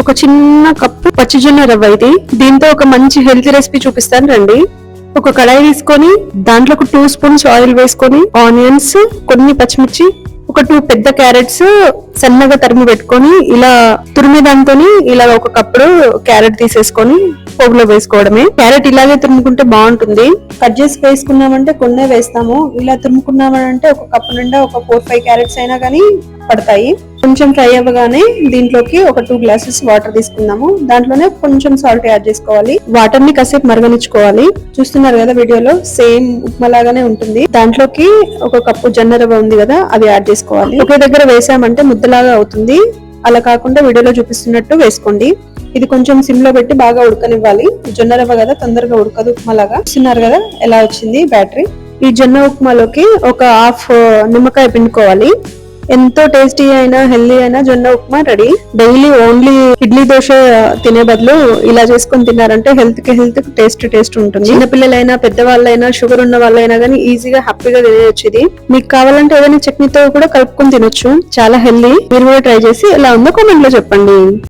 ఒక చిన్న కప్పు పచ్చిజొన్న రవ్వ ఇది. దీంతో ఒక మంచి హెల్తీ రెసిపీ చూపిస్తాను రండి. ఒక కడాయి తీసుకొని దాంట్లో ఒక టూ స్పూన్స్ ఆయిల్ వేసుకొని ఆనియన్స్ కొన్ని పచ్చిమిర్చి ఒక టూ పెద్ద క్యారెట్స్ సన్నగా తరిమి పెట్టుకొని ఇలా తురిమి దాంతో ఇలా ఒక కప్పుడు క్యారెట్ తీసేసుకొని పోగులో వేసుకోవడమే. క్యారెట్ ఇలాగే తురుముకుంటే బాగుంటుంది. కట్ చేసి వేసుకున్నామంటే కొన్నే వేస్తాము. ఇలా తురుముకున్నామంటే ఒక కప్పు నిండా ఒక ఫోర్ ఫైవ్ క్యారెట్స్ అయినా కానీ పడతాయి. కొంచెం ఫ్రై అవ్వగానే దీంట్లోకి ఒక టూ గ్లాసెస్ వాటర్ తీసుకుందాము. దాంట్లోనే కొంచెం సాల్ట్ యాడ్ చేసుకోవాలి. వాటర్ని కాసేపు మరగనిచ్చుకోవాలి. చూస్తున్నారు కదా వీడియోలో సేమ్ ఉప్మా లాగానే ఉంటుంది. దాంట్లోకి ఒక కప్పు జొన్న రవ్వ ఉంది కదా అది యాడ్ చేసుకోవాలి. ఒకే దగ్గర వేసామంటే ముద్దలాగా అవుతుంది. అలా కాకుండా వీడియోలో చూపిస్తున్నట్టు వేసుకోండి. ఇది కొంచెం సిమ్లో పెట్టి బాగా ఉడకనివ్వాలి. జొన్న రవ్వ కదా తొందరగా ఉడకదు ఉప్మా లాగా చూస్తున్నారు కదా ఎలా వచ్చింది బ్యాటరీ. ఈ జొన్న ఉప్మాలోకి ఒక హాఫ్ నిమ్మకాయ పిండుకోవాలి. ఎంతో టేస్టీ అయినా హెల్దీ అయినా జొన్న upma ready. Daily only idli dosa తినే బదులు ఇలా చేసుకొని తిన్నారంటే హెల్త్కి హెల్త్ టేస్ట్ టేస్ట్ ఉంటుంది. చిన్న పిల్లలైనా పెద్దవాళ్ళైనా షుగర్ ఉన్న వాళ్ళైనా కానీ ఈజీగా హ్యాపీగా తినేయచ్చు ఇది. మీకు కావాలంటే ఏదైనా చట్నీతో కూడా కలుపుకొని తినొచ్చు. చాలా హెల్దీ. మీరు కూడా ట్రై చేసి ఎలా ఉందో కామెంట్లో చెప్పండి.